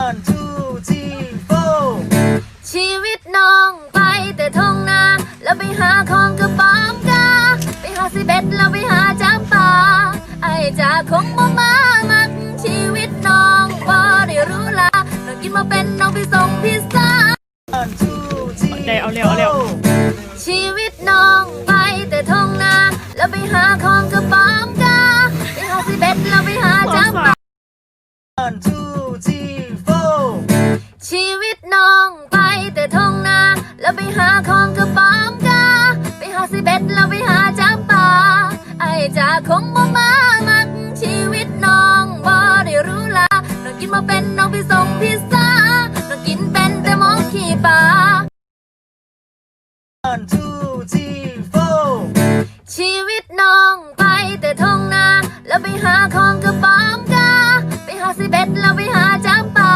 One, two, three, four. ชีวิตน้องไปแต่ทงนา แล้วไปหาของกระป๋อมกา ไปหาสิเบ็ดแล้วไปหาจับปาไอ้จ่าคงบ่มามักชีวิตน้องบ่ได้รู้ลาน้องกินมาเป็นน้องไปส่งพิซซ่า One, two, three, ได้เอาเร็วเอาเร็ว four. ชีวิตน้องไปแต่ทงนา แล้วไปหาของ น้องไปส่งพิซซ่าน้องกินเป็นแต่มองขี้ปลา One, two, three, four. ชีวิตน้องไปแต่ทงนา แล้วไปหาของกระป๋อมกา ไปหาสิเบ็ดแล้วไปหาจับปลา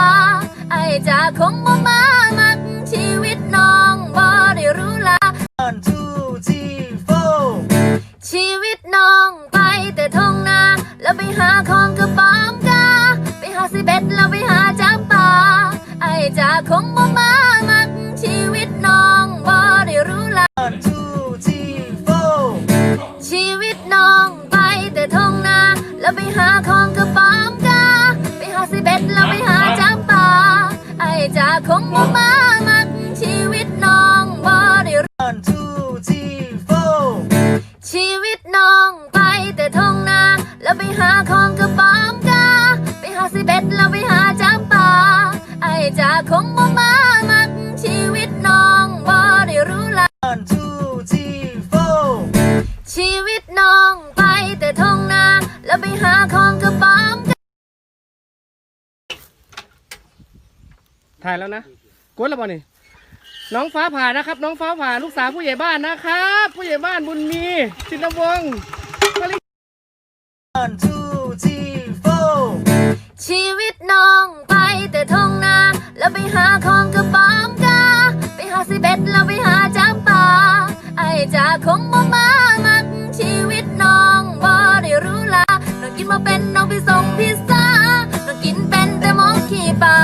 ไอ้จ่าคงม ไปหาขอ ของกระป๋อมกาถ่ายแล้วนะกดแล้วป่ะนี่น้องฟ้าผ่านะครับ น้องฟ้าผ่าลูกสาวผู้ใหญ่บ้านนะครับ ผู้ใหญ่บ้านบุญมีชินวงศ์ One, two, three, four. ชีวิตน้องไปแต่ทงนา แล้วไปหาของกระป๋อมกา ไปหาสิเบ็ดแล้วไปหาจับปลาไอ้จ่าคงบ่มามั ส่งพิซซ่าน้องกินเป็นแต่หมองขี้ปลา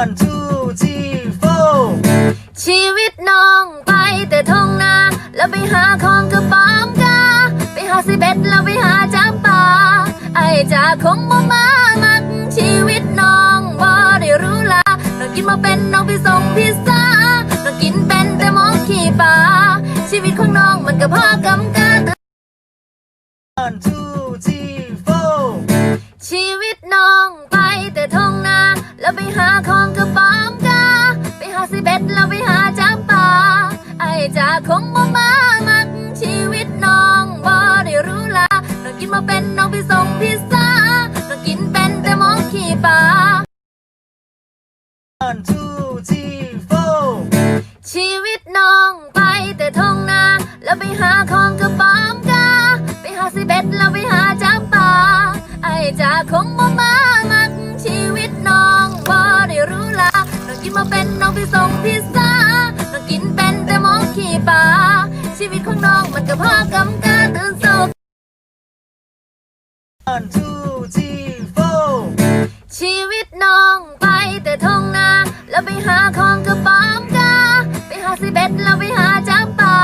One, two, three, four. ชีวิตน้องไปแต่ทงนา แล้วไปหาของกระป๋อมกา ไปหาสิเบ็ดแล้วไปหาจับปลา ไอ้จ่าคงบ่มามักชีวิตน้องบ่ได้รู้ลาน้องกินมาเป็นน้องไปส่งพิซซ่าน้องกินเป็นแต่หมองขี้ปลาชีวิตของน้องมันก็พอกำกา One, two, หาของกระป๋อมกาไปหาสิเบ็ดแล้วไปหาจับปลาไอ้จ่าคงบ่มามักชีวิตน้องบ่ได้รู้ลาน้องกินมาเป็นน้องไปส่งพิซซ่าน้องกินเป็นแต่มองขี้ปลา One, two, three, four. ชีวิตน้องไปแต่ทงนา แล้วไปหาของกระป๋อมกาไปหาสิเบ็ดแล้วไปหาจับปลาไอ้จ่าคงบ่มา กินมาเป็นน้องไปส่งพิซซ่าน้องกินเป็นแต่หมองขี้ปลาชีวิตของน้องมันก็พอกำกาตื่นโศก One, two, three, four. ชีวิตน้องไปแต่ทงนา แล้วไปหาของกระป๋อมกา ไปหาสิเบ็ดแล้วไปหาจับปลา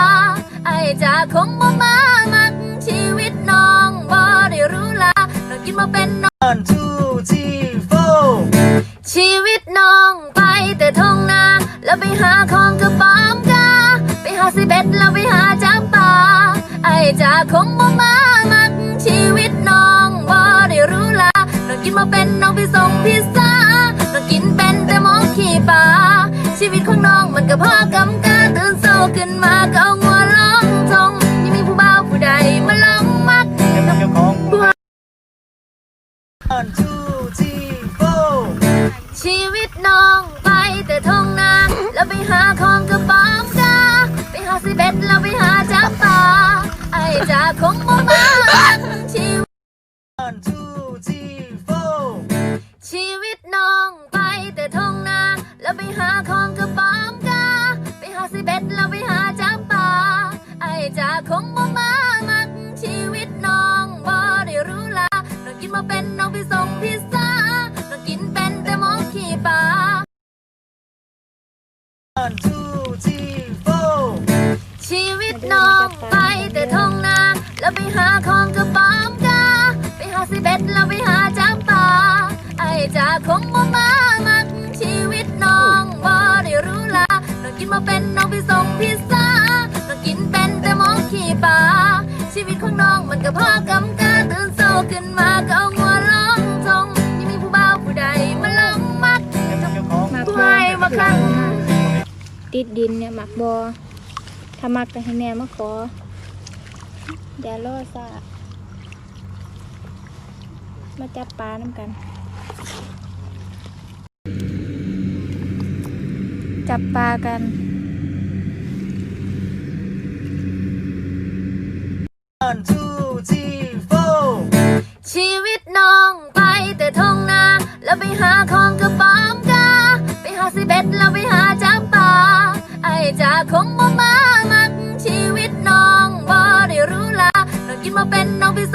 ไอ้จ่าคงบ่มา แล้วไปหาของกระป๋อมกาไปหาสิเบ็ดแล้วไปหาจับปลาไอ้จ่าคงบ่มามักชีวิตน้องบ่ได้รู้ลาน้องกินมาเป็นน้องไปส่งพิซซ่าน้องกินเป็นแต่มองขี้ปลาชีวิตของน้องมันก็พอกำกาตื่นโซขึ้นมาก็เอางัวล้องทงยังมีผู้บ่าวผู้ใดมาลองมัก One, two, three, four. ชีวิตน้อง แล้วไปหาของกระป๋อมกาไปหาสิเบ็ดแล้วไปหาจับปลาไอ้จ่าคงบ่มาชีวิต One, two, three, four. ชีวิตน้องไปแต่ทงนาแล้วไปหาของกระ One, two, three, four. ชีวิตน้องไปแต่ท้องนา แล้วไปหาของกระป๋อมกา ไปหาสิเบ็ดแล้วไปหาจับปลาไอจ่าคงบ่มามักชีวิตน้องบ่ได้รู้ลาน้องกินมาเป็นน้องไปส่งพิซซ่าน้องกินเป็นแต่มองขี้ปลาชีวิตของน้องมันก็พอกำกาตื่นเศร้าขึ้นมาก็เอางัวร้องทงยังมีผู้บ่าวผู้ใดมาลองมักหมักผู้บอให้มาคัน ติดดินเนี่ยหมักบอถ้ามักก็ให้แม่มาขออย่ารอซามาจับปลาน้ำกัน จับปลากัน One, two, three, four. ชีวิตน้องไปแต่ท้องนา แล้วไปหาของกระป๋อมกา คงบ่มามักชีวิตน้องบ่ได้รู้ลาน้องกินมาเป็นน้องพี่